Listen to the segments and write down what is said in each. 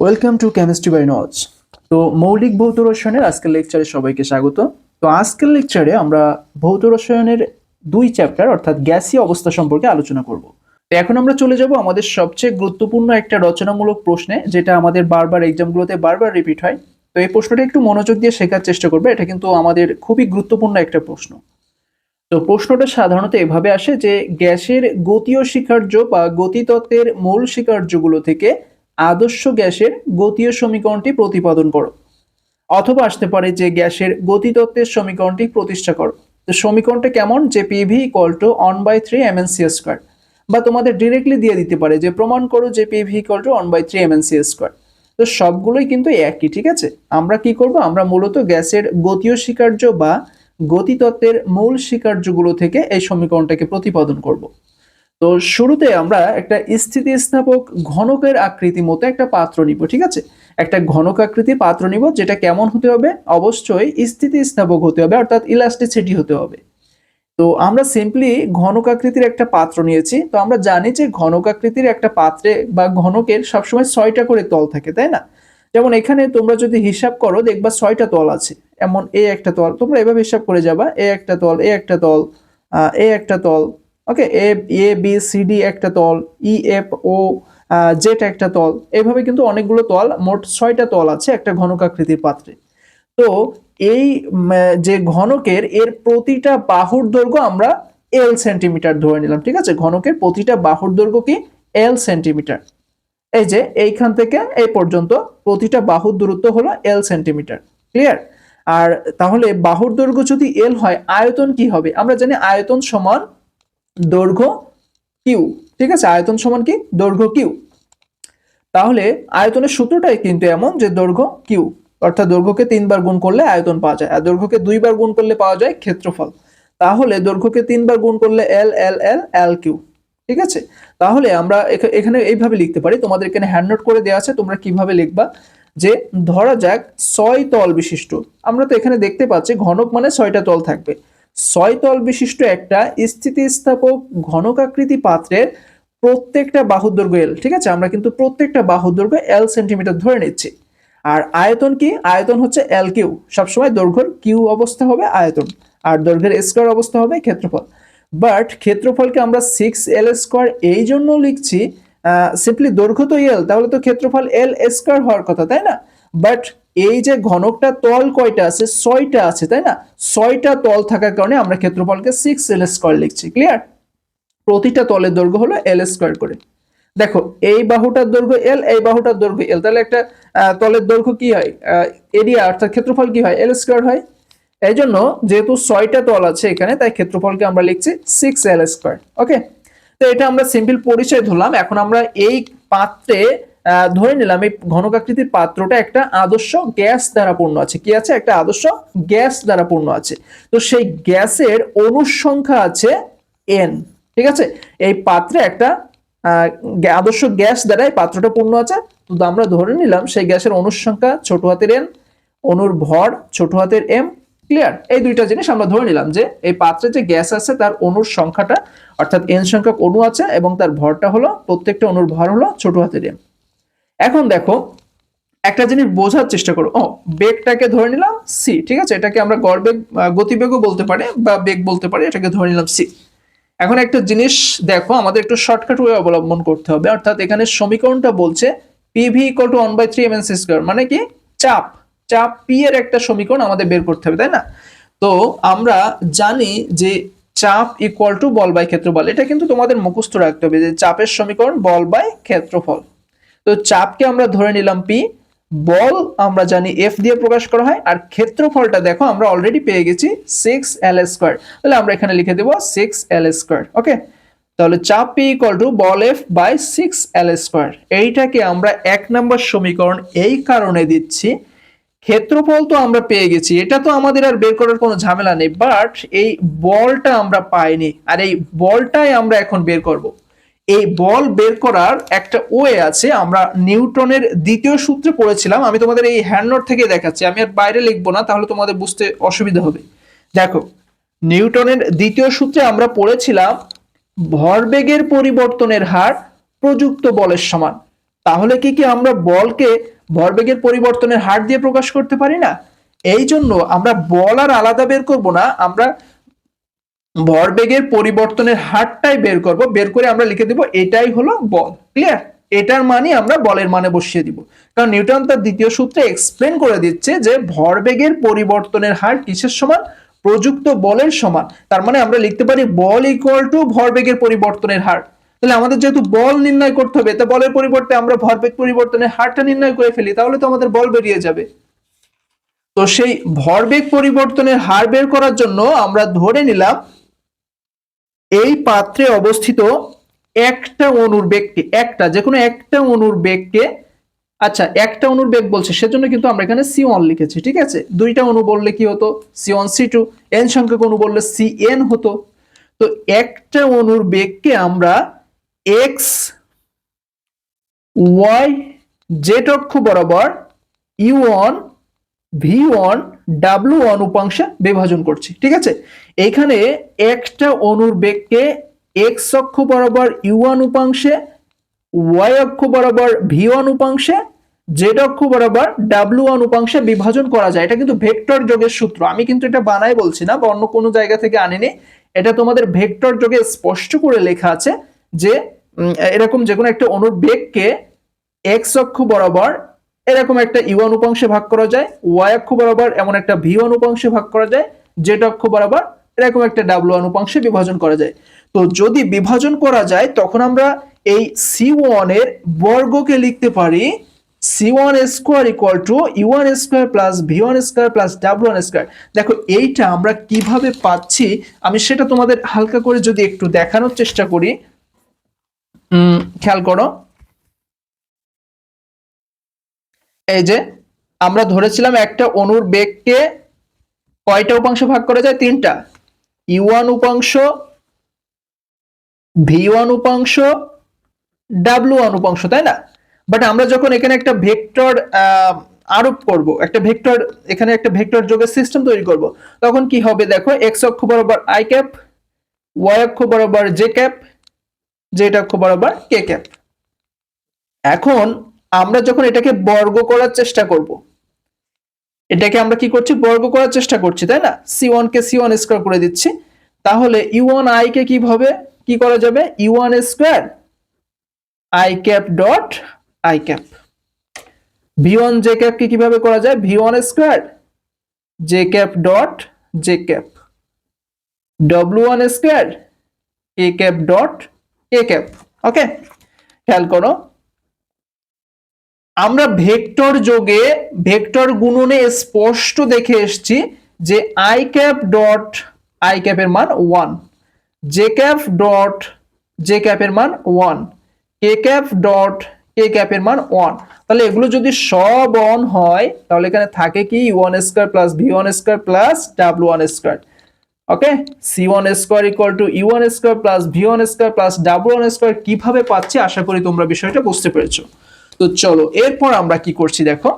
Welcome to chemistry by নজ তো মৌলিক ভৌত রসায়নের আজকের লেকচারে সবাইকে স্বাগত। তো আজকের লেকচারে আমরা ভৌত রসায়নের দুই চ্যাপ্টার অর্থাৎ গ্যাসীয় অবস্থা সম্পর্কে আলোচনা করব। তো এখন আমরা চলে যাব আমাদের সবচেয়ে গুরুত্বপূর্ণ একটা রচনামূলক প্রশ্নে, যেটা আমাদের বারবার এক্সামগুলোতে বারবার রিপিট হয়। তো এই প্রশ্নটা একটু মনোযোগ দিয়ে শেখার চেষ্টা করবে, এটা কিন্তু আমাদের খুবই গুরুত্বপূর্ণ একটা প্রশ্ন। তো প্রশ্নটা সাধারণত এভাবে আসে যে গ্যাসের গতীয় স্বীকার্য বা গতিতত্ত্বের মূল স্বীকার্যগুলো থেকে আদর্শ গ্যাসের গতীয় সমীকরণটি প্রতিপাদন করো। অথবা আসতে পারে যে গ্যাসের গতিতত্ত্বের সমীকরণটি প্রতিষ্ঠা করো। তো সমীকরণটা কেমন? যে PV equal to one by three M N C square বা তোমাদের ডিরেক্টলি দিয়ে দিতে পারে যে প্রমাণ করো যে PV equal to one by three M N C square তো সবগুলোই কিন্তু একই, ঠিক আছে? আমরা কি করব? আমরা মূলত গ্যাসের গতীয় স্বীকার্য বা গতিতত্ত্বের মূল স্বীকার্যগুলো থেকে এই সমীকরণটাকে প্রতিপাদন করব। তো শুরুতে আমরা একটা স্থিতিস্থাপক ঘনকের আকৃতি মতো একটা পাত্র নিব, ঠিক আছে? একটা ঘনক আকৃতির পাত্র নিব, যেটা কেমন হতে হবে? অবশ্যই স্থিতিস্থাপক হতে হবে, অর্থাৎ ইলাস্টিসিটি হতে হবে। তো আমরা সিম্পলি ঘনক আকৃতির একটা পাত্র নিয়েছি। তো আমরা জানি যে ঘনক আকৃতির একটা পাত্রে বা ঘনকের সবসময় ছয়টা করে তল থাকে, তাই না? যেমন এখানে তোমরা যদি হিসাব করো, দেখবা ছয়টা তল আছে। এমন এ একটা তল, তোমরা এভাবে হিসাব করে যাবা, এ একটা তল, এ একটা তল এ একটা তল okay A A B C D একটা তল ই এফ ও জেড একটা তল, এভাবে কিন্তু অনেকগুলো তল, মোট ছয়টা তল আছে একটা ঘনকাকৃতির পাত্রে। তো এই যে ঘনকের, এর প্রতিটা বাহুর দৈর্ঘ্য আমরা এল সেন্টিমিটার ধরে নিলাম, ঠিক আছে? ঘনকের প্রতিটা বাহুর দৈর্ঘ্য কি? এল সেন্টিমিটার এই যে এইখান থেকে এই পর্যন্ত প্রতিটা বাহুর দূরত্ব হলো এল সেন্টিমিটার ক্লিয়ার আর তাহলে বাহুর দৈর্ঘ্য যদি এল হয়, আয়তন কি হবে? আমরা জানি আয়তন সমান দৈর্ঘ্য কিউ ঠিক আছে? আয়তন সমান কি? দৈর্ঘ্য কিউ তাহলে আয়তনের সূত্রটাই কিন্তু এমন যে দৈর্ঘ্য কিউ অর্থাৎ দৈর্ঘ্যকে তিনবার গুণ করলে আয়তন পাওয়া যায়, আর দৈর্ঘ্যকে দুইবার গুণ করলে পাওয়া যায় ক্ষেত্রফল। তাহলে দৈর্ঘ্যকে তিনবার গুণ করলে এল এল এল এল কিউ ঠিক আছে? তাহলে আমরা এখা- এখানে এইভাবে লিখতে পারি। তোমাদের এখানে হ্যান্ড নোট করে দেওয়া আছে, তোমরা কীভাবে লিখবা? যে ধরা যাক ছয় তল বিশিষ্ট। আমরা তো এখানে দেখতে পাচ্ছি, ঘনক মানে ছয়টা তল থাকবে। ছয় তল বিশিষ্ট একটা স্থিতিস্থাপক ঘনকাকৃতি পাত্রের প্রত্যেকটা বাহুর দৈর্ঘ্য এল ঠিক আছে? আমরা কিন্তু প্রত্যেকটা বাহুর দৈর্ঘ্য এল সেন্টিমিটার ধরে নিচ্ছি। আর আয়তন কি? আয়তন হচ্ছে এল কিউ সবসময় দৈর্ঘ্যের কিউ অবস্থা হবে আয়তন, আর দৈর্ঘ্যের স্কোয়ার অবস্থা হবে ক্ষেত্রফল। বাট ক্ষেত্রফলকে আমরা সিক্স এল স্কোয়ার এই জন্য লিখছি সিম্পলি দৈর্ঘ্য তো এল তাহলে তো ক্ষেত্রফল এল স্কোয়ার হওয়ার কথা, তাই না? বাট এই যে ঘনকটা তল কয়টা আছে? ছয়টা আছে, তাই না? ছয়টা তল থাকার কারণে আমরা ক্ষেত্রফলকে সিক্স এল স্কোয়ার লিখছি ক্লিয়ার প্রতিটা তলের দৈর্ঘ্য হলো এল স্কোয়ার করে। দেখো, এই বাহুটার দৈর্ঘ্য এল এই বাহুটার দৈর্ঘ্য এল তাহলে একটা তলের দৈর্ঘ্য কি হয়? এরিয়া অর্থাৎ ক্ষেত্রফল কি হয়? এল স্কোয়ার হয়। এই জন্য যেহেতু ছয়টা তল আছে এখানে, তাই ক্ষেত্রফলকে আমরা লিখছি সিক্স এল স্কোয়ার ওকে তো এটা আমরা সিম্পল পরিচয় ধরলাম। এখন আমরা এই পাত্রে ধরে নিলাম এই ঘনকাকৃতির পাত্রটা একটা আদর্শ গ্যাস দ্বারা পূর্ণ আছে। কি আছে? একটা আদর্শ গ্যাস দ্বারা পূর্ণ আছে। তো সেই গ্যাসের অনুসংখ্যা আছে এন ঠিক আছে? এই পাত্রে একটা আদর্শ গ্যাস দ্বারা এই পাত্রটা পূর্ণ আছে। তো আমরা ধরে নিলাম সেই গ্যাসের অনুসংখ্যা ছোট হাতের এন অনুর ভর ছোট হাতের এম ক্লিয়ার এই দুইটা জিনিস আমরা ধরে নিলাম যে এই পাত্রে যে গ্যাস আছে তার অনুর সংখ্যাটা, অর্থাৎ এন সংখ্যক অণু আছে এবং তার ভরটা হলো প্রত্যেকটা অণুর ভর হলো ছোট হাতের এম এখন দেখো, একটা জিনিস বোঝার চেষ্টা করো। ও, বেগটাকে ধরে নিলাম সি ঠিক আছে? এটাকে আমরা গড়বেগ গতিবেগও বলতে পারি বা বেগ বলতে পারি, এটাকে ধরে নিলাম সি এখন একটা জিনিস দেখো, আমাদের একটু শর্টকাট ওয়ে অবলম্বন করতে হবে। অর্থাৎ এখানে সমীকরণটা বলছে PV equal to one by three M N C square মানে কি? চাপ। চাপ পি এর একটা সমীকরণ আমাদের বের করতে হবে, তাই না? তো আমরা জানি যে চাপ ইকুয়াল টু বল বাই ক্ষেত্রফল, এটা কিন্তু তোমাদের মুখস্থ রাখতে হবে যে চাপের সমীকরণ বল বাই ক্ষেত্রফল। তো চাপকে আমরা ধরে নিলাম পি বল আমরা জানি এফ দিয়ে প্রকাশ করা হয়, আর ক্ষেত্রফলটা দেখো আমরা অলরেডি পেয়ে গেছি সিক্স এল স্কোয়ার তাহলে আমরা এখানে লিখে দেবো সিক্স এল স্কোয়ার ওকে তাহলে চাপ P equal to ball F by six L square এইটাকে আমরা এক নম্বর সমীকরণ এই কারণে দিচ্ছি, ক্ষেত্রফল তো আমরা পেয়ে গেছি, এটা তো আমাদের আর বের করার কোনো ঝামেলা নেই বাট এই বলটা আমরা পাইনি, আর এই বলটাই আমরা এখন বের করব। এই বল বের করার একটা ওয়ে আছে। আমরা নিউটনের দ্বিতীয় সূত্রে পড়েছিলাম। আমি তোমাদের এই হ্যান্ডনোট থেকে দেখাচ্ছি। আমি আর বাইরে লিখব না, তাহলে তোমাদের বুঝতে অসুবিধা হবে। দেখো, নিউটনের দ্বিতীয় সূত্রে আমরা পড়েছিলাম, ভরবেগের পরিবর্তনের হার প্রযুক্ত বলের সমান। তাহলে কি কি আমরা বলকে ভরবেগের পরিবর্তনের হার দিয়ে প্রকাশ করতে পারি না? এই জন্য আমরা বল আর আলাদা বের করব না। আমরা ভরবেগের পরিবর্তনের হারটাই বের করব, বের করে আমরা লিখে দিব, এটাই হলো বল ক্লিয়ার এটার মানে আমরা বলের মানে বসিয়ে দিব। কারণ নিউটন তার দ্বিতীয় সূত্রে এক্সপ্লেন করে দিচ্ছে যে ভরবেগের পরিবর্তনের হার কিসের সমান? প্রযুক্ত বলের সমান। তার মানে আমরা লিখতে পারি বল ইকুয়াল টু ভরবেগের পরিবর্তনের হার। তাহলে আমাদের যেহেতু বল নির্ণয় করতে হবে, তা বলের পরিবর্তে আমরা ভরবেগ পরিবর্তনের হারটা নির্ণয় করে ফেলি, তাহলে তো আমাদের বল বেরিয়ে যাবে। তো সেই ভরবেগ পরিবর্তনের হার বের করার জন্য আমরা ধরে নিলাম এই পাত্রে অবস্থিত একটা অনুর বেগকে, একটা যে কোনো একটা অণুর বেগকে আচ্ছা একটা অণুর বেগ বলছে, সেজন্য কিন্তু আমরা এখানে সি ওয়ান লিখেছি, ঠিক আছে? দুইটা অনু বললে কি হতো? C one C two N সংখ্যক অণু বললে সি এন হতো। তো একটা অণুর বেগকে আমরা এক্স ওয়াই জেড অক্ষ বরাবর U one V one W উপাংশে বিভাজন করছি, ঠিক আছে? এইখানে একটা অণুর বেগকে এক্স অক্ষ বরাবর ইউ ওয়ান উপাংশে ওয়াই অক্ষ বরাবর ভি ওয়ান উপাংশে জেড অক্ষ বরাবর ডাব্লু উপাংশে বিভাজন করা যায়। এটা কিন্তু ভেক্টর যোগের সূত্র। আমি কিন্তু এটা বানাই বলছি না বা অন্য কোনো জায়গা থেকে আনিনি। এটা তোমাদের ভেক্টর যোগে স্পষ্ট করে লেখা আছে যে এরকম যে কোনো একটা অণুর বেগকে এক্স অক্ষ বরাবর এরকম একটা ইউয়ান উপাংশে ভাগ করা যায় ওয়াই অক্ষ বরাবর এমন একটা ভি ওয়ান উপাংশে ভাগ করা যায় জেড অক্ষ বরাবর এরকম একটা ডাব্লু ওয়ান উপাংশে বিভাজন করা যায়। তো যদি বিভাজন করা যায়, তখন আমরা এই সি ওয়ানের বর্গকে লিখতে পারি C one square equal to U one square plus V one square plus W one square দেখো, এইটা আমরা কীভাবে পাচ্ছি, আমি সেটা তোমাদের হালকা করে যদি একটু দেখানোর চেষ্টা করি। খেয়াল করো। এই যে, আমরা ধরেছিলাম একটা অণুর বেগকে কয়টা উপাংশ ভাগ করা যায়? তিনটা। ইউ ওয়ান উপাংশ ভি ওয়ান উপাংশ ডাব্লু ওয়ান উপাংশ, তাই না? বাট আমরা যখন এখানে একটা ভেক্টর আরোপ করব, একটা ভেক্টর, এখানে একটা ভেক্টর যোগের সিস্টেম তৈরি করব, তখন কি হবে? দেখো এক্স অক্ষ বরাবর আই ক্যাপ ওয়াই অক্ষ বরাবর জে ক্যাপ জেড অক্ষ বরাবর কে ক্যাপ এখন আমরা যখন এটাকে বর্গ করার চেষ্টা করব, এটাকে আমরা কি করছি? বর্গ করার চেষ্টা করছি, তাই না? সি ওয়ান কে সি ওয়ান স্কোয়ার করে দিচ্ছি। তাহলে ইউ ওয়ান আই কে কীভাবে, কি করা যাবে? U one square I cap dot I cap V one J cap কে কীভাবে করা যায়? V one square J cap dot J cap W one square A cap dot A cap okay খেয়াল করো। আমরা ভেক্টর যোগে, ভেক্টর গুণনে স্পষ্ট দেখে এসেছি যে আই ক্যাপ ডট, আই ক্যাপের মান one, J cap dot, J ক্যাপের মান one, K cap dot, K ক্যাপের মান ওয়ান। তাহলে এগুলো যদি সব অন হয়, তাহলে এখানে থাকে কি one square plus V one square plus W one square. Okay? C one square equal to U one square plus V one square plus W one square কীভাবে পাচ্ছি? আশা করি তোমরা বিষয়টা বুঝতে পেরেছ। তো চলো এরপর আমরা কি করছি দেখো?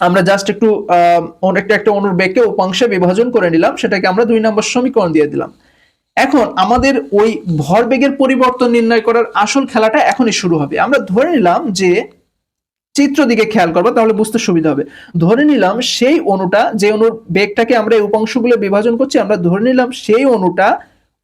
আমরা জাস্ট একটু আহ, একটা অনুর বেগকে উপাংশে বিভাজন করে নিলাম সেটাকে আমরা দুই নম্বর সমীকরণ দিয়ে দিলাম। এখন আমাদের ওই ভরবেগের পরিবর্তন নির্ণয় করার আসল খেলাটা এখনই শুরু হবে। আমরা ধরে নিলাম যে চিত্র দিকে খেয়াল করব তাহলে বুঝতে সুবিধা হবে। ধরে নিলাম সেই অণুটা যে অণুর বেগটাকে আমরা এই উপাংশগুলো বিভাজন করছি আমরা ধরে নিলাম সেই অণুটা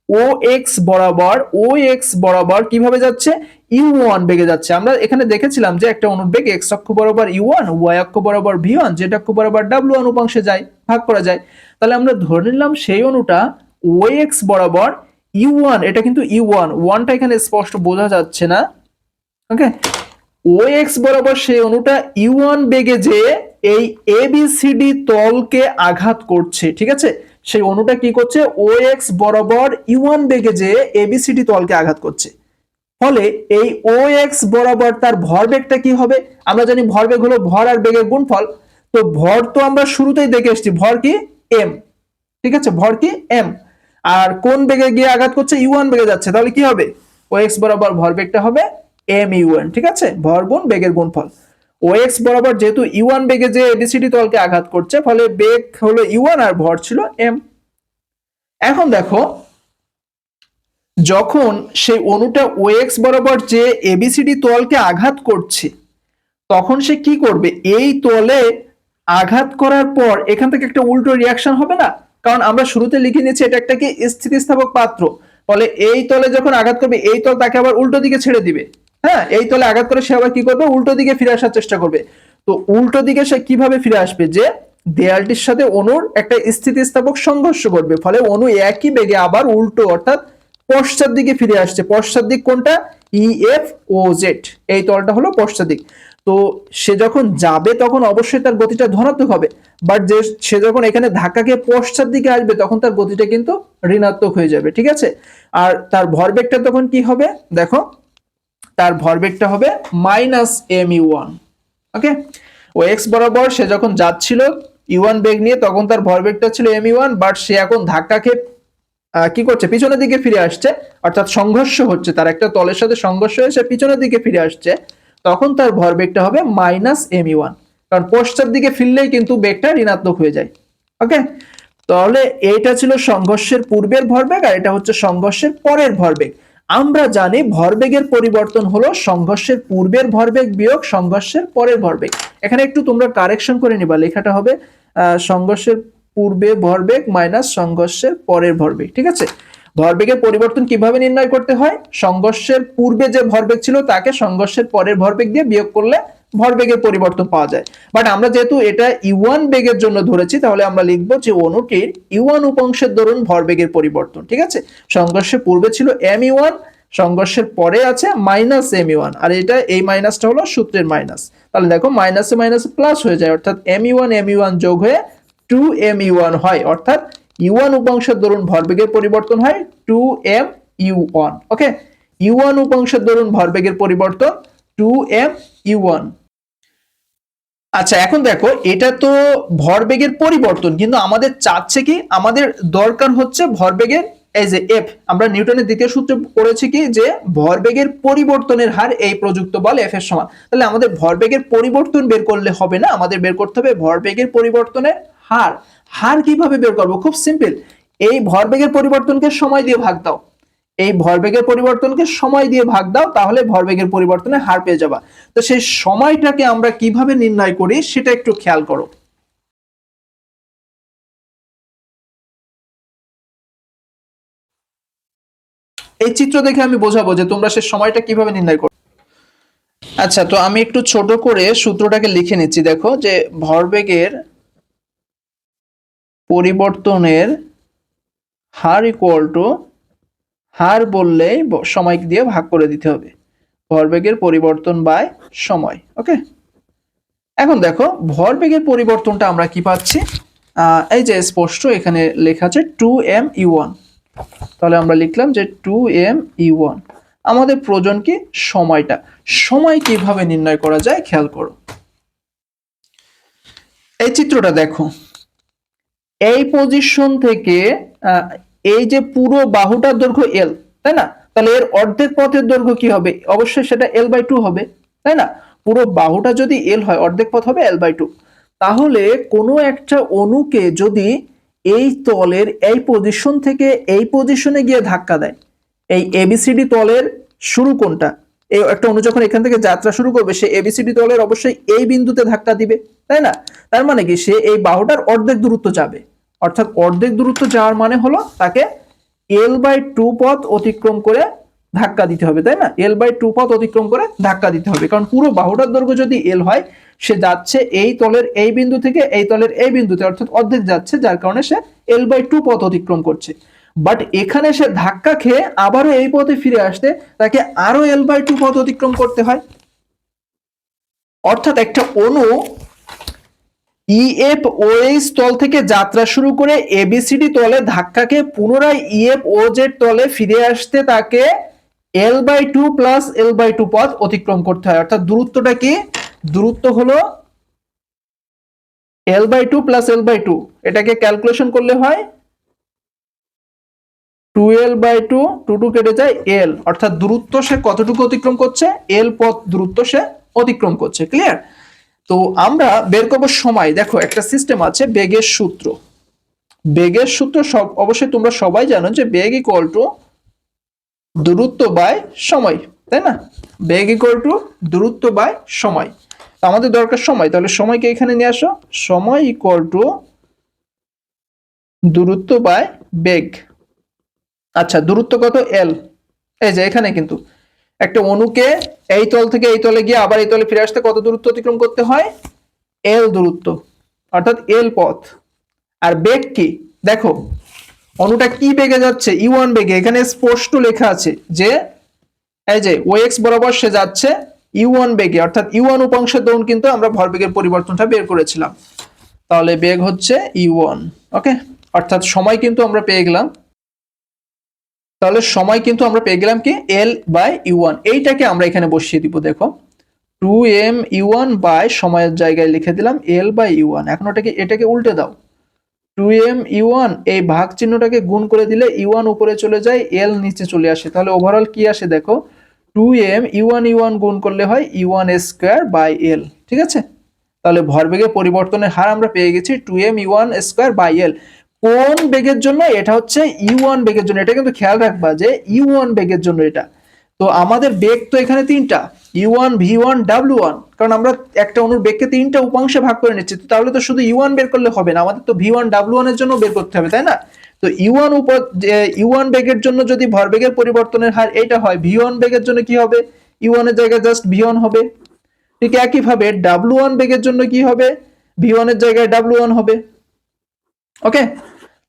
ও এক্স বরাবর ও এক্স বরাবর কীভাবে যাচ্ছে? ইউ ওয়ান বেগে যাচ্ছে। আমরা এখানে দেখেছিলাম যে একটা অনুর বেগ এক্স অক্ষ বরাবর ইউ ওয়ান ওয়াই অক্ষ বরাবর ভি ওয়ান জেড অক্ষ বরাবর ডাব্লু ওয়ান উপাংশে যায়, ভাগ করা যায়। তাহলে আমরা ধরে নিলাম সেই অনুটা ও এক্স বরাবর ইউ ওয়ান এটা কিন্তু ইউ ওয়ান ওয়ানটা এখানে স্পষ্ট বোঝা যাচ্ছে না। ওকে ও এক্স বরাবর সেই অনুটা ইউ ওয়ান বেগে যে এই এ বি সি ডি তলকে আঘাত করছে, ঠিক আছে? সেই অণুটা কি করছে? ও এক্স বরাবর ইউ ওয়ান বেগে যে এ বি সি ডি তলকে আঘাত করছে। ফলে এই ও এক্স বরাবর তার ভরবেগটা কি হবে? আমরা জানি ভরবেগ হলো ভর আর বেগের গুণফল। তো ভর তো আমরা শুরুতেই দেখে এসেছি, ভর কি? এম ঠিক আছে? ভর কি? এম আর কোন বেগে গিয়ে আঘাত করছে? ইউ ওয়ান বেগে যাচ্ছে। তাহলে কি হবে? ও এক্স বরাবর ভরবেগটা হবে এম ইউএন ঠিক আছে? ভর গুণ বেগের গুণফল। ও এক্স বরাবর যেহেতু ইউ ওয়ান বেগে যে এবিসিডি তলকে আঘাত করছে, ফলে বেগ হলো ইউ ওয়ান আর ভর ছিল এম এখন দেখো, যখন সেই অণুটা ওএক্স বরাবর যে এবিসিডি তলকে আঘাত করছে, তখন সে কি করবে? এই তলে আঘাত করার পর এখান থেকে একটা উল্টো রিয়াকশন হবে না? কারণ আমরা শুরুতে লিখে নিয়েছি এটা একটা কি? স্থিতিস্থাপক পাত্র। ফলে এই তলে যখন আঘাত করবে, এই তল তাকে আবার উল্টো দিকে ছেড়ে দিবে। হ্যাঁ এই তলে আঘাত করে সে আবার কি করবে? উল্টো দিকে ফিরে আসার চেষ্টা করবে। তো উল্টো দিকে সে কীভাবে ফিরে আসবে? যে দেয়ালটির সাথে অণুর একটা স্থিতিস্থাপক সংঘর্ষ করবে। ফলে অণু একই বেগে আবার উল্টো, অর্থাৎ পশ্চাৎ দিকে ফিরে আসছে। পশ্চাৎ দিক কোনটা? ই এফ ও জেড এই তলটা হলো পশ্চাৎ দিক। তো সে যখন যাবে, তখন অবশ্যই তার গতিটা ধনাত্মক হবে। বাট যে সে যখন এখানে ধাক্কাকে পশ্চাৎ দিকে আসবে, তখন তার গতিটা কিন্তু ঋণাত্মক হয়ে যাবে, ঠিক আছে? আর তার ভরবেগটা তখন কি হবে? দেখো তার ভরবেগটা হবে minus M one okay O X বরাবর সে যখন যাচ্ছিল ইউ ওয়ান বেগ নিয়ে, তখন তার ভরবেগটা ছিল এম ওয়ান বাট সে এখন ধাক্কা খেয়ে কি করছে? পিছনের দিকে ফিরে আসছে, অর্থাৎ সংঘর্ষ হচ্ছে, তার একটা তলের সাথে সংঘর্ষ হয়ে সে পিছনের দিকে ফিরে আসছে, তখন তার ভরবেগটা হবে মাইনাস এম ওয়ান কারণ পশ্চাৎ দিকে ফিরলেই কিন্তু বেগটা ঋণাত্মক হয়ে যায় ওকে তাহলে এইটা ছিল সংঘর্ষের পূর্বের ভরবেগ আর এটা হচ্ছে সংঘর্ষের পরের ভরবেগ আমরা জানি ভরবেগের পরিবর্তন হলো সংঘর্ষের পূর্বের ভরবেগ বিয়োগ সংঘর্ষের পরের ভরবেগ। এখানে একটু তোমরা কারেকশন করে নিবা, লেখাটা হবে সংঘর্ষের পূর্বে ভরবেগ মাইনাস সংঘর্ষের পরের ভরবেগ, ঠিক আছে? ভরবেগের পরিবর্তন কীভাবে নির্ণয় করতে হয়? সংঘর্ষের পূর্বে যে ভরবেগ ছিল, তাকে সংঘর্ষের পরের ভরবেগ দিয়ে বিয়োগ করলে ভরবেগের পরিবর্তন পাওয়া যায়। বাট আমরা যেহেতু এটা ইউয়ান বেগের জন্য ধরেছি, তাহলে আমরা লিখব যে অণুটির ইউয়ান উপাংশের দরুন ভরবেগের পরিবর্তন, ঠিক আছে? সংঘর্ষের পূর্বে ছিল এম ইউয়ান সংঘর্ষের পরে আছে মাইনাস এম ওয়ান আর এটা এই মাইনাসটা হলো সূত্রের মাইনাস তাহলে দেখো মাইনাসে মাইনাসে প্লাস হয়ে যায়, অর্থাৎ এম ওয়ান এম ওয়ান যোগ হয়ে টু এম ওয়ান হয়, অর্থাৎ ইউ ওয়ান উপাংশের দরুন ভরবেগের পরিবর্তন হয় two M U one okay U one উপাংশের দরুন ভরবেগের পরিবর্তন টু এম ইউ ওয়ান আচ্ছা এখন দেখো, এটা তো ভরবেগের পরিবর্তন, কিন্তু আমাদের চাচ্ছে কি? আমাদের দরকার হচ্ছে ভরবেগের, এই যে এফ আমরা নিউটনের দ্বিতীয় সূত্র পড়েছি কি যে ভরবেগের পরিবর্তনের হার এই প্রযুক্ত বল এফ এর সমান। তাহলে আমাদের ভরবেগের পরিবর্তন বের করলে হবে না? আমাদের বের করতে হবে ভরবেগের পরিবর্তনের হার। হার কীভাবে বের করব? খুব সিম্পল এই ভরবেগের পরিবর্তনকে সময় দিয়ে ভাগ দাও। এই ভরবেগের পরিবর্তনকে সময় দিয়ে ভাগ দাও, তাহলে ভরবেগের পরিবর্তনে হার পেয়ে যাবা। তো সেই সময়টাকে আমরা কীভাবে নির্ণয় করি সেটা একটু খেয়াল করো। এই চিত্র দেখে আমি বোঝাবো যে তোমরা সে সময়টা কীভাবে নির্ণয় করো। আচ্ছা তো আমি একটু ছোট করে সূত্রটাকে লিখে নিচ্ছি। দেখো যে ভরবেগের পরিবর্তনের হার ইকুয়াল টু হার বললেই ব- সময় দিয়ে ভাগ করে দিতে হবে। ভরবেগের পরিবর্তন বাই সময়, ওকে? এখন দেখো, ভরবেগের পরিবর্তনটা আমরা কি পাচ্ছি? এই যে স্পষ্ট এখানে লেখা আছে টু এম ইউ ওয়ান তাহলে আমরা লিখলাম যে টু এম ই ওয়ান আমাদের প্রয়োজন কি? সময়টা। সময় কীভাবে নির্ণয় করা যায়? খেয়াল করো। এই চিত্রটা দেখো। এই পজিশন থেকে এই যে পুরো বাহুটার দৈর্ঘ্য এল তাই না? তাহলে এর অর্ধেক পথের দৈর্ঘ্য কি হবে? অবশ্যই সেটা এল বাই টু হবে, তাই না? পুরো বাহুটা যদি এল হয়, অর্ধেক পথ হবে এল বাই টু তাহলে কোনো একটা অণুকে যদি এই তলের এই পজিশন থেকে এই পজিশনে গিয়ে ধাক্কা দেয়, এই এবিসিডি তলের শুরু কোনটা এই একটা অণু যখন এখান থেকে যাত্রা শুরু করবে, সে এবিসিডি তলের অবশ্যই এই বিন্দুতে ধাক্কা দিবে, তাই না? তার মানে কি? সে এই বাহুটার অর্ধেক দূরত্ব যাবে। অর্থাৎ অর্ধেক দূরত্ব যাওয়ার মানে হলো তাকে এল বাই টু পথ অতিক্রম করে ধাক্কা দিতে হবে, তাই না? এল বাই টু পথ অতিক্রম করে ধাক্কা দিতে হবে। কারণ পুরো বাহুটার দৈর্ঘ্য যদি এল হয়, সে যাচ্ছে এই তলের এই বিন্দু থেকে এই তলের এই বিন্দুতে, অর্থাৎ অর্ধেক যাচ্ছে, যার কারণে সে এল বাই টু পথ অতিক্রম করছে। বাট এখানে সে ধাক্কা খেয়ে আবারও এই পথে ফিরে আসতে তাকে আরও এল বাই টু পথ অতিক্রম করতে হয়। অর্থাৎ একটা অণু ইএফ ওএইচ তল থেকে যাত্রা শুরু করে এবিসিডি তলে ধাক্কাকে পুনরায় ইএফ ও জেড তলে ফিরে আসতে তাকে L by two plus L by two পথ অতিক্রম করতে হয়। অর্থাৎ দূরত্বটা কি? দূরত্ব হলো L by two plus L by two এটাকে ক্যালকুলেশন করলে হয় two L by two two two কেটে যায় এল অর্থাৎ দূরত্ব সে কতটুকু অতিক্রম করছে? এল পথ দূরত্ব সে অতিক্রম করছে। ক্লিয়ার তো আমরা বের করব সময়। দেখো, একটা সিস্টেম আছে বেগের সূত্র। বেগের সূত্র সব, অবশ্যই তোমরা সবাই জানো যে বেগ ইকুয়াল টু দূরত্ব বাই সময়, তাই না? বেগ ইকুয়াল টু দূরত্ব বাই সময়। আমাদের দরকার সময়। তাহলে সময়কে এখানে নিয়ে আসো। সময় ইকুয়াল টু দূরত্ব বাই বেগ। আচ্ছা দূরত্ব কত? এল এই যে, এখানে কিন্তু। একটা অণুকে এই তল থেকে এই তলে গিয়ে আবার এই তলে ফিরে আসতে কত দূরত্ব অতিক্রম করতে হয়? এল দূরত্ব, অর্থাৎ এল পথ। আর বেগ কি? দেখো, অণুটা কি বেগে যাচ্ছে? ইউ ওয়ান বেগে। এখানে স্পষ্ট লেখা আছে যে, এই যে ও এক্স বরাবর সে যাচ্ছে ই ওয়ান বেগে। অর্থাৎ ই ওয়ান উপাংশের দৌড় কিন্তু আমরা ভরবেগের পরিবর্তনটা বের করেছিলাম। তাহলে বেগ হচ্ছে ই ওয়ান ওকে অর্থাৎ সময় কিন্তু আমরা পেয়ে গেলাম তাহলে সময় কিন্তু আমরা পেয়ে গেলাম কি? এল বাই ইউ ওয়ান এইটাকে আমরা এখানে বসিয়ে দিব, দেখো। Two M U one by সময়ের জায়গায় লিখে দিলাম এল বাই ইউ ওয়ান এখন ওটাকে, এটাকে উল্টে দাও। টু এম ইউ ওয়ান এই ভাগ চিহ্নটাকে গুণ করে দিলে ইউ ওয়ান উপরে চলে যায় এল নিচে চলে আসে। তাহলে ওভারঅল কি আসে, দেখো? Two M U one U one গুণ করলে হয় U one square by L ঠিক আছে? তাহলে ভরবেগের পরিবর্তনের হার আমরা পেয়ে গেছি two M U one square by L কোন বেগের জন্য? এটা হচ্ছে ইউ ওয়ান বেগের জন্য। এটা কিন্তু খেয়াল রাখবা যে ইউ ওয়ান বেগের জন্য এটা। তো আমাদের বেগ তো এখানে তিনটা। U one V one W one কারণ আমরা একটা অনুর বেগকে তিনটা উপাংশে ভাগ করে নিচ্ছি। তাহলে তো শুধু ইউ ওয়ান বের করলে হবে না। আমাদের তো ভি ওয়ান ডাব্লিউ ওয়ানের জন্য বের করতে হবে, তাই না? তো ইউ ওয়ান উপ ইউ ওয়ান বেগের জন্য যদি ভরবেগের পরিবর্তনের হার এইটা হয় ভি ওয়ান বেগের জন্য কি হবে? ইউ ওয়ানের জায়গায় জাস্ট ভি ওয়ান হবে। ঠিক একইভাবে ডাব্লিউ ওয়ান বেগের জন্য কি হবে? ভি ওয়ানের জায়গায় ডাব্লিউ ওয়ান হবে। ওকে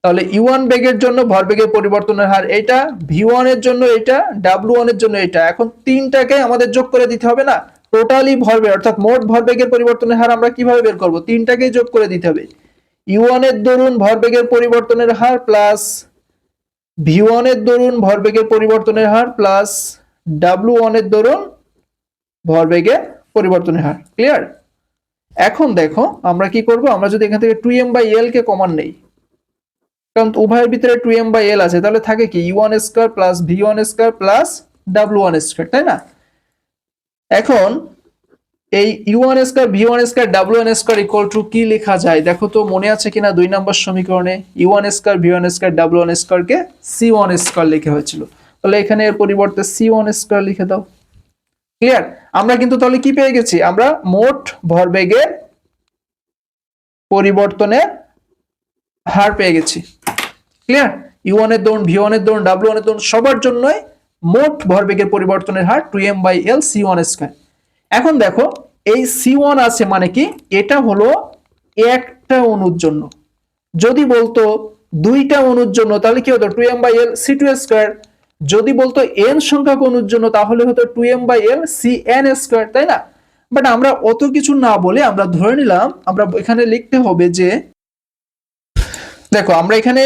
তাহলে ইউ ওয়ান বেগের জন্য ভরবেগের পরিবর্তনের হার এইটা ভি এর জন্য এটা ডাব্লু এর জন্য এটা এখন তিনটাকে আমাদের যোগ করে দিতে হবে না? টোটালি ভরবেগ অর্থাৎ মোট ভরবেগের পরিবর্তনের হার আমরা কীভাবে বের করব? তিনটাকেই যোগ করে দিতে হবে। ইউ ওয়ানের দরুন ভরবেগের পরিবর্তনের হার প্লাস ভি এর দরুন ভরবেগের পরিবর্তনের হার প্লাস ডাব্লু এর দরুন ভরবেগের পরিবর্তনের হার। ক্লিয়ার এখন দেখো, আমরা কি করব? আমরা যদি এখান থেকে টু এম বাই এল কে কমান নেই কারণ উভয়ের ভিতরে টু এম বাই এল আছে, তাহলে থাকে কি U one square plus V one square plus W one square তাই না? এখন এই U one square V one square W one square equal to কি লেখা যায়? দেখো তো, মনে আছে কিনা দুই নম্বর সমীকরণে? U one square V one square W one স্কোয়ারকে সি ওয়ান স্কোয়ার লিখে হয়েছিল। তাহলে এখানে এর পরিবর্তে সি ওয়ান স্কোয়ার লিখে দাও। ক্লিয়ার আমরা কিন্তু তাহলে কি পেয়ে গেছি? আমরা মোট ভরবেগের পরিবর্তনের হার পেয়ে গেছি। ক্লিয়ার ইউ ওয়ানের দৌড় ভি ওয়ানের দৌড় ডাব্লিউ ওয়ানের দৌড় সবার জন্যই মোট ভরবেগের পরিবর্তনের হার two M by L C one square এখন দেখো, এই সি ওয়ান আছে মানে কি? এটা হলো একটা অণুর জন্য। যদি বলতো দুইটা অণুর জন্য, তাহলে কি হতো? Two M by L C two square যদি বলতো এন সংখ্যক অণুর জন্য, তাহলে হতো two M by L C N square তাই না? বাট আমরা অত কিছু না বলে আমরা ধরে নিলাম, আমরা এখানে লিখতে হবে যে, দেখো আমরা এখানে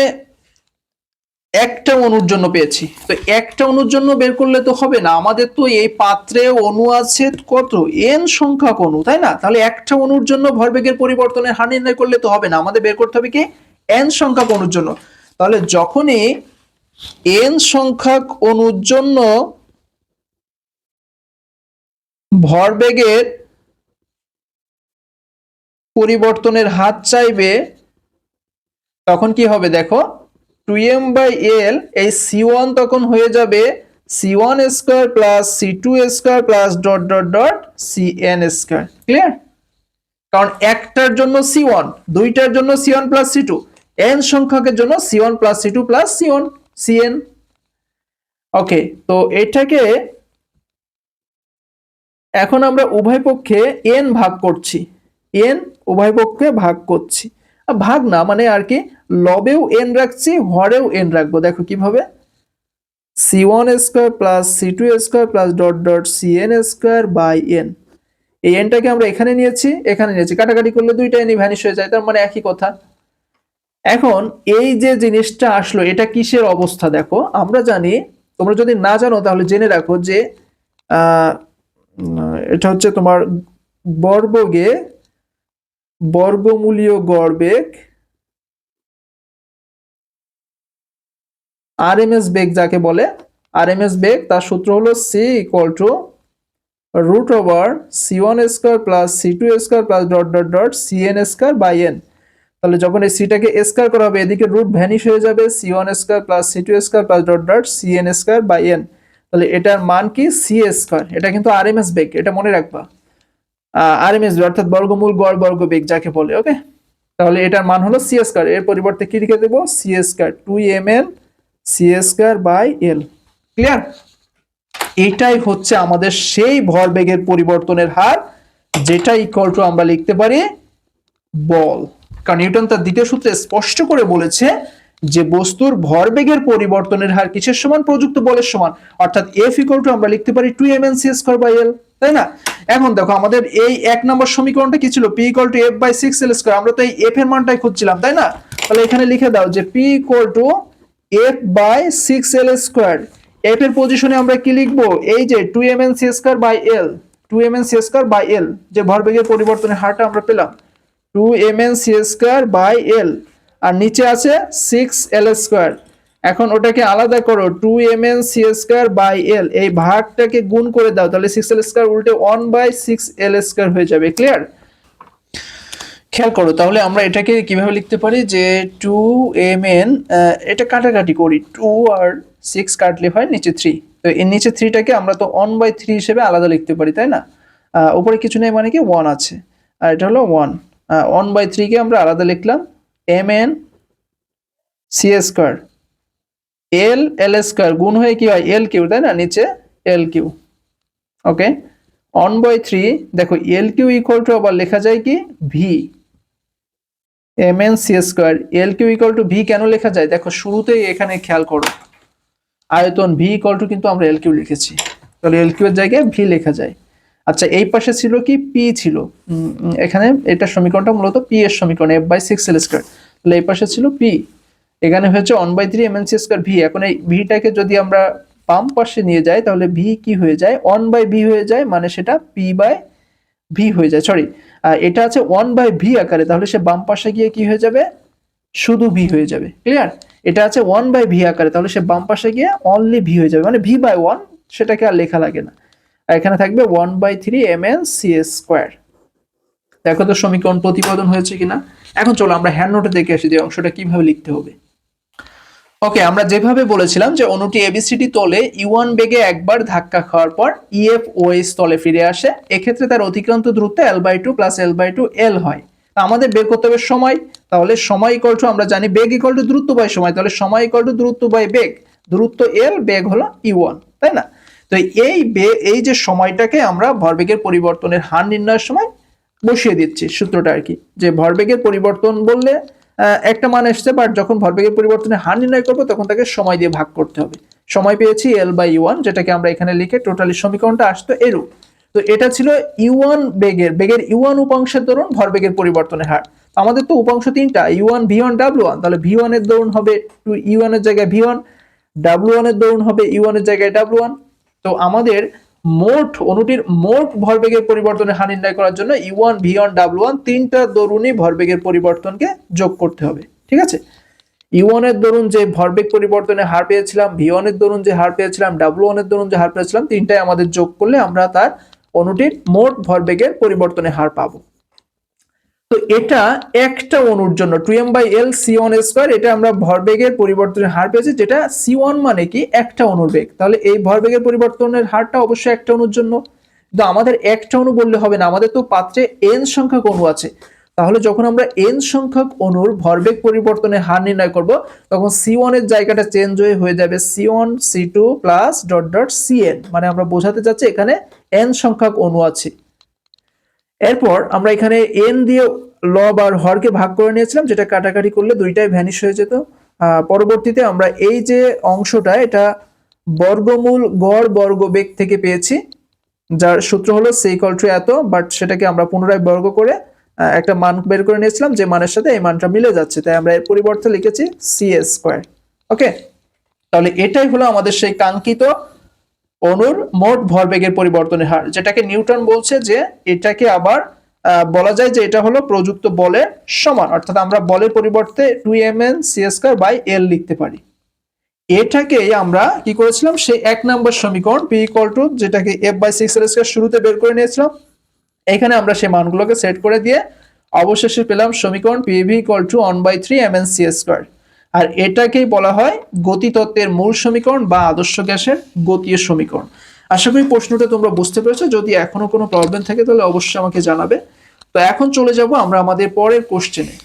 একটা অণুর জন্য পেয়েছি। তো একটা অণুর জন্য বের করলে তো হবে না। আমাদের তো এই পাত্রে অণু আছে কত? এন সংখ্যক অণু তাই না? তাহলে একটা অণুর জন্য ভরবেগের পরিবর্তনের হার নির্ণয় করলে তো হবে না। আমাদের বের করতে হবে কি? এন সংখ্যক অণুর জন্য। তাহলে যখনই এন সংখ্যক অণুর জন্য ভরবেগের পরিবর্তনের হাত চাইবে, তখন কি হবে? দেখো টু এম বাই এল এই সি ওয়ান তখন হয়ে যাবে C one square plus C two square plus dot dot dot C N square clear কারণ একটার জন্য সি ওয়ান দুইটার জন্য C one plus C two N সংখ্যকের জন্য C one plus C two plus C one C N okay তো এটাকে এখন আমরা উভয় পক্ষে এন ভাগ করছি এন উভয় পক্ষে ভাগ করছি। ভাগ না মানে আর কি লবেও এন রাখছি, হরেও এন রাখব। দেখো কীভাবে? C one square plus c two square plus dot dot c n square by n এই এনটাকে আমরা এখানে নিয়েছি এখানে নিয়েছি। কাটাকাটি করলে দুইটা এনই ভ্যানিশ হয়ে যায়, তার মানে একই কথা। এখন এই যে জিনিসটা আসলো, এটা কিসের অবস্থা দেখো? আমরা জানি, তোমরা যদি না জানো, তাহলে জেনে রাখো যে এটা হচ্ছে তোমার বর্গকে বর্গমূলীয় গড় বেগ আরএমএস বেগ যাকে বলে, আরএমএস বেগ, তার সূত্র হলো c equal to root over c one square plus c two square plus dot dot dot c n square by n তাহলে যখন এই সিটাকে স্কোয়ার করা হবে, এদিকে রুট ভ্যানিশ হয়ে যাবে c one square plus c two square plus dot dot c n square by n তাহলে এটার মান কি? সি স্কোয়ার এটা কিন্তু আর এম এস বেগ, এটা মনে রাখবা। আর এম এস অর্থাৎ বর্গমূল গড় বর্গ বেগ যাকে বলে ওকে তাহলে এটার মান হলো সি স্কোয়ার এর পরিবর্তে কি লিখে দেবো? C square two m n c square by l clear এটাই হচ্ছে আমাদের সেই ভরবেগের পরিবর্তনের হার, যেটা ইকুয়াল টু আমরা লিখতে পারি বল। কারণ নিউটন তার দ্বিতীয় সূত্রে স্পষ্ট করে বলেছে যে বস্তুর ভরবেগের পরিবর্তনের হার কিসের সমান? প্রযুক্ত বলের সমান। অর্থাৎ এফ ইকুয়াল টু আমরা লিখতে পারি two m n c square by l তাই না? এখন দেখো, আমাদের এই এক নম্বর সমীকরণটা কি ছিল? P equal to f by six l square আমরা তো এই এফ এর মানটাই খুঁজছিলাম, তাই না? তাহলে এখানে লিখে দাও যে p equal to f by six l square f এর পজিশনে আমরা কি লিখব? এই যে two m n c square by l two m n c square by l যে ভরবেগের পরিবর্তনের হারটা আমরা পেলাম। Two m n c square by l আর নিচে আছে সিক্স এল স্কোয়ার এখন ওটাকে আলাদা করো two m n c square by l এই ভাগটাকে গুণ করে দাও, তাহলে সিক্স এল স্কোয়ার উল্টে one by six l square হয়ে যাবে ক্লিয়ার খেয়াল করো, তাহলে আমরা এটাকে কীভাবে লিখতে পারি যে টু এম এন এটা কাটাকাটি করি টু আর সিক্স কাটলে হয় নিচে থ্রি তো এর নিচে থ্রিটাকে আমরা তো ওয়ান বাই থ্রি হিসেবে আলাদা লিখতে পারি, তাই না? উপরে কিছু নেই মানে কি ওয়ান আছে। আর এটা হলো ওয়ান ওয়ান বাই থ্রিকে আমরা আলাদা লিখলাম m n c square l l square গুণ হয়ে কি হয় এল কিউ তাই না? নিচে l cube okay one by three দেখো এল কিউ ইকুয়াল টু আবার লেখা যায় কি? V m n c square l cube equal to v কেন লেখা যায়? দেখো, শুরুতেই এখানে খেয়াল করো। আয়তন ভি ইকুয়াল টু কিন্তু আমরা এল কিউ লিখেছি। তাহলে এল কিউ এর জায়গায় ভি লেখা যায়। আচ্ছা এই পাশে ছিল কি? পি ছিল। এখানে এটা সমীকরণটা মূলত পি এর সমীকরণ f by six l square তাহলে এই পাশে ছিল পি এখানে হয়েছে one by three m n c square v এখন এই ভিটাকে যদি আমরা বাম পাশে নিয়ে যাই, তাহলে ভি কি হয়ে যায়? ওয়ান বাই ভি হয়ে যায় মানে সেটা পি বাই ভি হয়ে যায় সরি এটা আছে ওয়ান বাই ভি আকারে, তাহলে সে বাম পাশে গিয়ে কি হয়ে যাবে? শুধু ভি হয়ে যাবে ক্লিয়ার এটা আছে ওয়ান বাই ভি আকারে, তাহলে সে বাম পাশে গিয়ে অনলি ভি হয়ে যাবে মানে ভি বাই ওয়ান সেটাকে আর লেখা লাগে না। এখানে থাকবে one by three m n c square দেখো তো সমীকরণ প্রতিপাদন হয়েছে কিনা। এখন চলো আমরা হ্যান্ড নোটে দেখে আসি যে অংশটা কীভাবে লিখতে হবে। ওকে আমরা যেভাবে বলেছিলাম যে অনুটি এবিসিডি তলে ইউয়ান বেগে একবার ধাক্কা খাওয়ার পর ইএফ ওএস তলে ফিরে আসে, এক্ষেত্রে তার অতিক্রান্ত দূরত্ব l by two plus l by two l হয়। তা আমাদের বের করতে হবে সময়। তাহলে সময় ইকল টু আমরা জানি বেগ ইকল টু দূরত্ব বাই সময়। তাহলে সময় ইকল টু দূরত্ব বাই বেগ, দূরত্ব এল বেগ হলো ইউয়ান তাই না? তো এই বে, এই যে সময়টাকে আমরা ভরবেগের পরিবর্তনের হার নির্ণয়ের সময় বসিয়ে দিচ্ছি সূত্রটা আর কি। যে ভরবেগের পরিবর্তন বললে একটা মান এসছে বাট যখন ভরবেগের পরিবর্তনের হার নির্ণয় করব, তখন তাকে সময় দিয়ে ভাগ করতে হবে। সময় পেয়েছি এল বাই ওয়ান যেটাকে আমরা এখানে লিখে টোটালি সমীকরণটা আসতো এরূপ। তো এটা ছিল ইউয়ান বেগের বেগের ইউয়ান উপাংশের দরুন ভরবেগের পরিবর্তনের হার। আমাদের তো উপাংশ তিনটা u one V one W one তাহলে ভি ওয়ানের দরুন হবে টু ইউয়ানের জায়গায় ভি ওয়ান ডাব্লু ওয়ানের দরুন হবে ইউয়ানের জায়গায় ডাব্লু ওয়ান তো আমাদের মোট, অনুটির মোট ভরবেগের পরিবর্তনের হার নির্ণয় করার জন্য E one V one W one তিনটা দরুণই ভরবেগের পরিবর্তনকে যোগ করতে হবে, ঠিক আছে? ইউ ওয়ানের দরুন যে ভরবেগ পরিবর্তনের হার পেয়েছিলাম ভি ওয়ানের দরুন যে হার পেয়েছিলাম ডাব্লু ওয়ানের দরুন যে হার পেয়েছিলাম, তিনটাই আমাদের যোগ করলে আমরা তার অনুটির মোট ভরবেগের পরিবর্তনের হার পাবো। তো এটা একটা অনুর জন্য two m by l c one square, এটা আমরা ভরবেগের পরিবর্তনের হার পেয়েছি, যেটা সি ওয়ান মানে কি একটা অনুর বেগ। তাহলে এই ভরবেগের পরিবর্তনের হারটা অবশ্যই একটা অনুর জন্য। কিন্তু আমাদের একটা অণু বললে হবে না, আমাদের তো পাত্রে এন সংখ্যক অণু আছে। তাহলে যখন আমরা এন সংখ্যক অণুর ভরবেগ পরিবর্তনের হার নির্ণয় করব, তখন সি এর জায়গাটা চেঞ্জ হয়ে হয়ে যাবে c one, c two plus dot dot c n মানে আমরা বোঝাতে চাচ্ছি এখানে এন সংখ্যক অণু আছে। এরপর আমরা এখানে এন দিয়ে লব আর হরকে ভাগ করে নিয়েছিলাম, যেটা কাটাকাটি করলে দুইটাই ভ্যানিশ হয়ে যেত। পরবর্তীতে আমরা এই যে অংশটা, এটা বর্গমূল গড় বর্গ বেগ থেকে পেয়েছি, যার সূত্র হলো সেইকল টু এত বাট সেটাকে আমরা পুনরায় বর্গ করে একটা মান বের করে নিয়েছিলাম, যে মানের সাথে এই মানটা মিলে যাচ্ছে। তাই আমরা এর পরিবর্তে লিখেছি সি স্কোয়ার ওকে তাহলে এটাই হলো আমাদের সেই কাঙ্ক্ষিত অণুর মোট ভরবেগের পরিবর্তনের হার, যেটাকে নিউটন বলছে যে এটাকে আবার বলা যায় যে এটা হলো প্রযুক্ত বলের সমান, অর্থাৎ আমরা বলের পরিবর্তে two m n c square by l লিখতে পারি। এটাকে আমরা কি করেছিলাম? সেই এক নম্বর সমীকরণ পি ইকুয়াল টু যেটাকে f by six l square শুরুতে বের করে নিয়েছিলাম। এখানে আমরা সেই মানগুলোকে সেট করে দিয়ে অবশেষে পেলাম সমীকরণ p v equal to one by three m n c square আর এটাকেই বলা হয় গতিতত্ত্বের মূল সমীকরণ বা আদর্শ গ্যাসের গতীয় সমীকরণ। আশা করি প্রশ্নটা তোমরা বুঝতে পেরেছ। যদি এখনও কোনো প্রবলেম থাকে, তাহলে অবশ্যই আমাকে জানাবে। তো এখন চলে যাব আমরা আমাদের পরের কোশ্চেনে